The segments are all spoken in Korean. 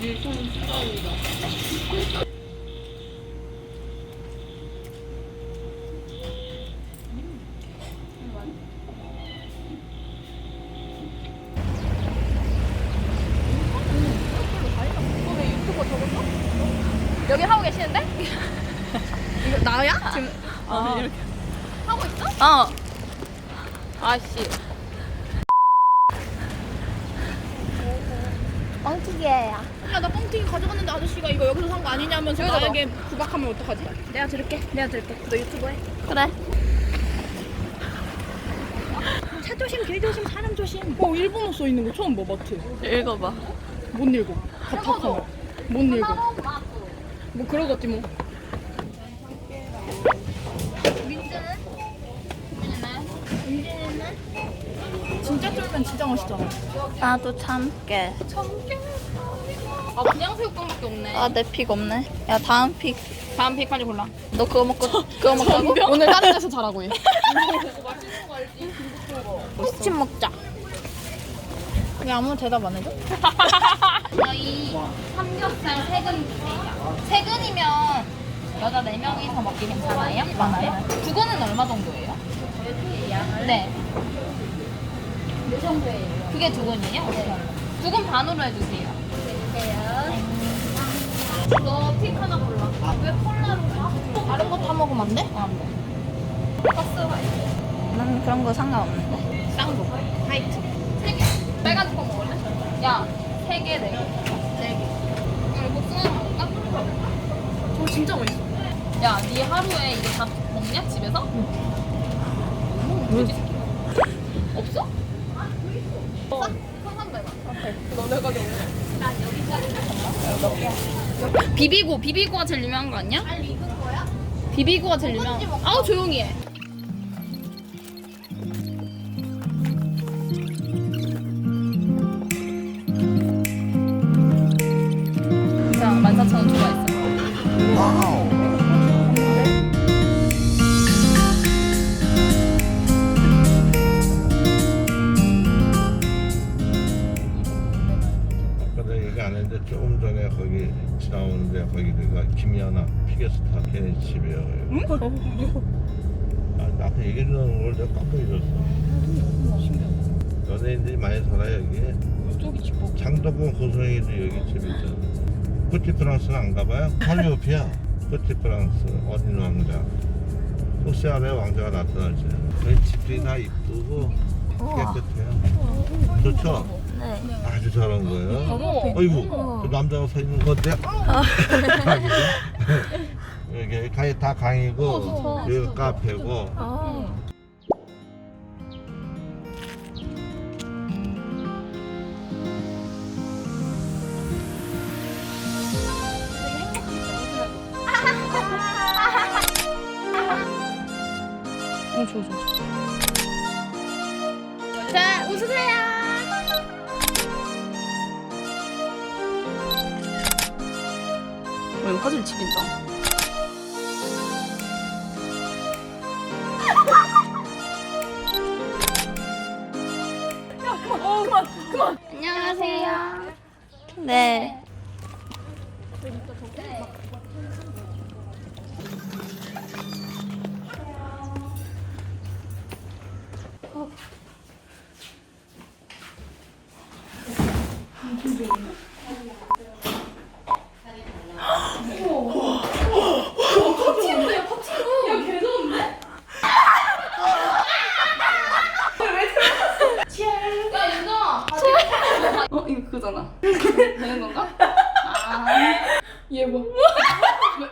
밀통 여기 하고 계시는데? 이거 나야? 지금 어. 하고 있어? 어. 아씨. 뻥튀기예요. 야, 나 뻥튀기 가져갔는데 아저씨가 이거 여기서 산 거 아니냐면서 여기다 나에게 구박하면 어떡하지? 내가 들을게. 내가 들을게. 너 유튜브 해. 그래. 차 조심, 길 조심, 사람 조심. 어, 일본어 써 있는 거 처음 봐, 마트. 읽어봐. 못 읽어. 답답하면. 못 읽어. 뭐 그러겠지 뭐. 진짜 쫄면 진짜 맛있잖아. 나도 참깨. 아, 그냥 새우깡밖에 없네. 아, 내 픽 없네. 야, 다음 픽. 다음 픽 빨리 골라. 너 그거 먹고, 그거 먹자고? 오늘 다른 데서 자라고 해. 호치킨 먹자. 왜 아무 대답 안 해줘? 저희 삼겹살 세근 주세요. 세근이면 여자 4명이서 먹기 괜찮아요? 많아요? 그거는 얼마 정도예요? 네. 몇 정도예요? 그게 두근이에요? 네. 두근 반으로 해주세요. 너픽 하나 골라. 왜 콜라로 가? 다른 거다 먹으면 안 돼? 어, 안 돼. 난 그런 거 상관없는데. 싼 거. 화이트. 세 개. 빨간 거 먹을래? 야, 세 개, 네 개. 네 개. 이거 복숭아 먹을까? 저 진짜 맛있어. 야, 네 하루에 이거 다 먹냐 집에서? 응. 새끼. 없어? 어. 상상도 해봐. 너네 비비고, 비비고가 제일 유명한 거 아니야? 거야? 비비고가 제일 유명한 거. 아우 조용히 해. 얘기 안 했는데 조금 전에 거기 지나오는데 거기 그가 김연아 피겨스타 걔네 집이에요. 응? 아, 나 아까 얘기해 주는 걸 내가 깜빡 잊었어. 연예인들이 많이 살아 여기. 이쪽이 집어. 장덕근 고소영이도 여기 집 있잖아. 푸티 프랑스는 안 가봐요? 헐리우드야. 푸티 프랑스 어린 왕자. 혹시 알아요 왕자가 나타날지. 저희 집들이 다 이쁘고 깨끗해요. 좋죠? 네. 아주 잘한 거예요. 어머. 어이구, 저 남자가 서 있는 건데. 여기 강이 다 강이고 여기 카페고. 어. 어, 좋아, 좋아. 자, 웃으세요. 어, 이거 화질 지린다. 안녕하세요. 네. 야, 윤정아. 어, 이거 그거잖아. 되는 건가? 아, 얘 뭐?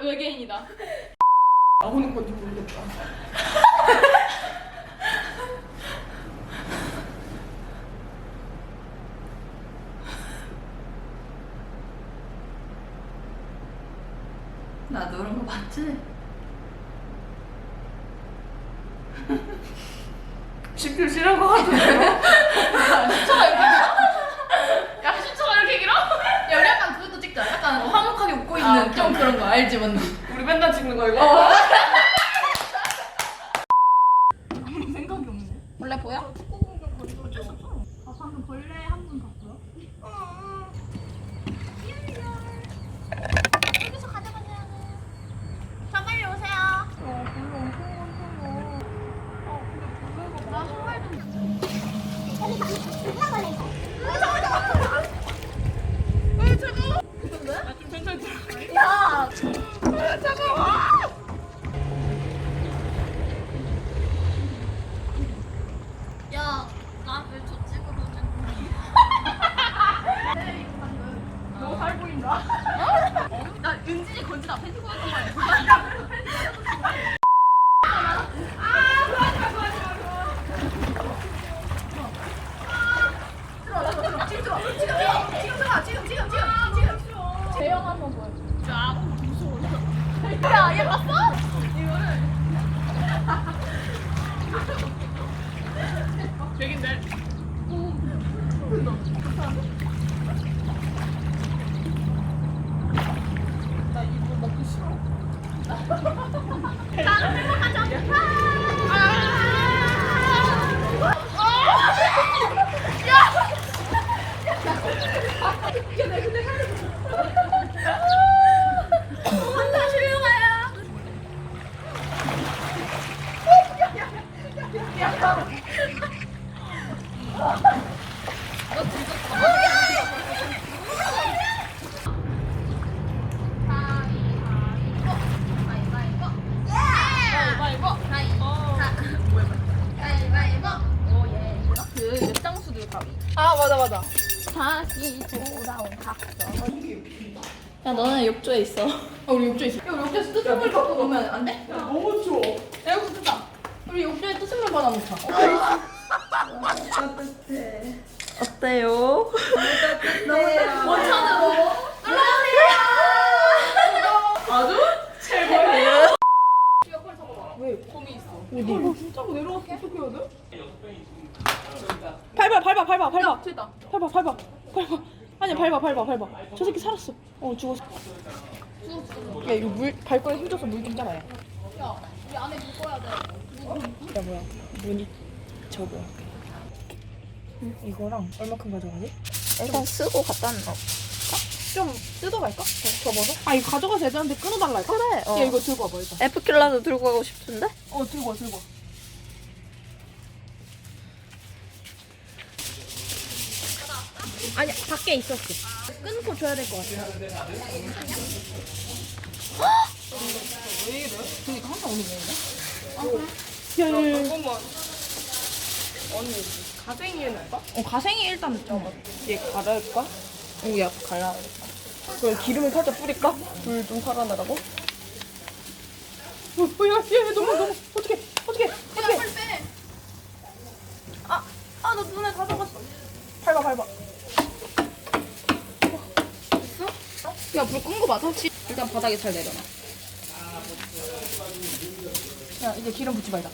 외- 외계인이다. 나오는 건지 모르겠다. 나도 그런 거 봤지? 시킬 싫은 거 같은데. 야, 신청가 이렇게 길어? 야, 우리 약간 그것도 찍자. 약간 화목하게 웃고 있는 아, 좀 그런 거 알지, 뭔지? 우리 맨날 찍는 거 이거. 생각이 없네. 원래 보여? 저 빨리 오세요. 찌질 건지다 팬티 보였던 말이야. 재영 한번 보여줘. 야, 무서워. 야, 얘 봤어? 되긴데. 나 이거 먹기 싫어. 그 웹장수들 가위. 아 맞아 맞아. 다시 돌아온 각서. 야 너네 욕조에 있어. 아 우리 욕조 있어. 야 욕조에서 뜨뜻물 받고 놓으면 안 돼? 너무 추워. 야 이거 뜨다. 우리 욕조에 뜨뜻물 받아 놓자. 어때요? 원천으로. 아주 최고예요. 왜? 거미 있어. 어디? 진짜로 내려갔어. 어떻게 해야 돼? 밟아 밟아 밟아 밟아. 됐다. 밟아 밟아 밟아. 아니야 밟아 밟아 밟아. 저 새끼 살았어. 어 죽었어. 야 이거 물 발걸에 힘줘서 물 좀 잡아야. 야, 우리 안에 물 꺼야 돼. 야 뭐야 문이 저거. 이거랑 얼마큼 가져가지? 일단 쓰고 갖다 놔. 좀 뜯어갈까? 저- 접어서? 아 이거 가져가서 애들한테 끊어달라 할까? 그래. 어. 야 이거 들고 와봐 일단 에프킬라도 들고 가고 싶은데? 어 들고 와 들고 와 아니 밖에 있었어 끊고 줘야 될 것 같아 왜 이래? 그니까 항상 오는 거네 야야야 잠깐만 언니 가생이는 할까? 어 가생이 일단 좀얘 갈아할까? 오 야 갈아야겠다 그럼 기름을 살짝 뿌릴까? 불 좀 살아나라고? 어, 어, 야, 야, 야, 너무, 너무, 어떡해, 어떡해, 어떡해. 빨리 빼. 아, 아, 나 눈에 가져갔어. 밟아, 밟아. 됐어? 야, 불 끈 거 맞아? 지- 일단 바닥에 잘 내려놔. 야, 이제 기름 붓지 말자.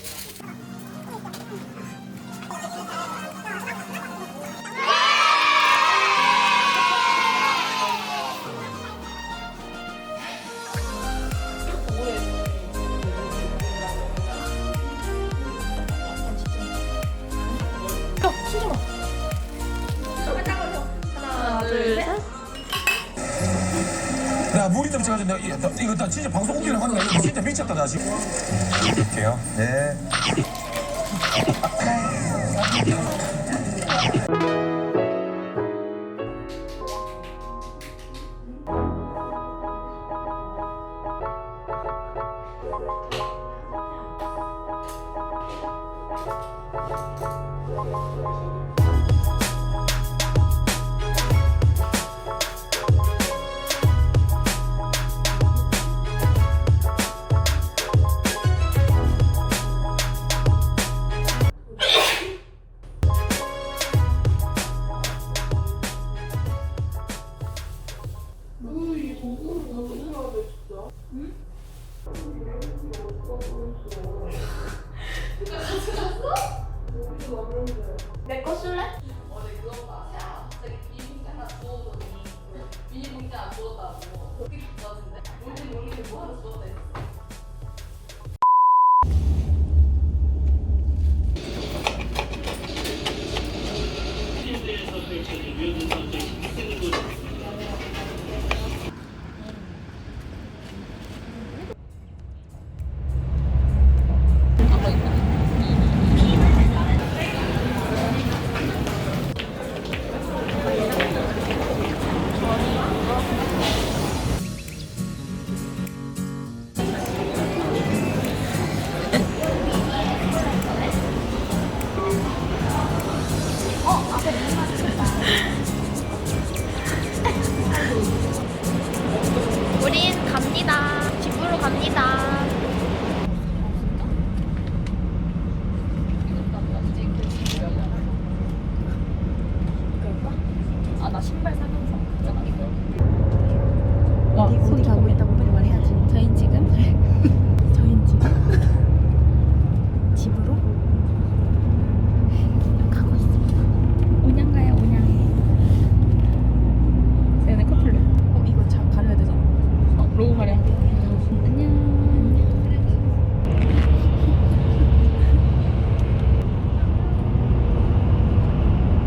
넘쳐가지고 내가 이거, 나- 진짜 방송 웃기는 하는 거 아니야? 진짜 미쳤다 나 지금. 이렇게요. 네. 그렇게 좋아하는데? 모르는 모르는 뭐 하나 주웠다 했어.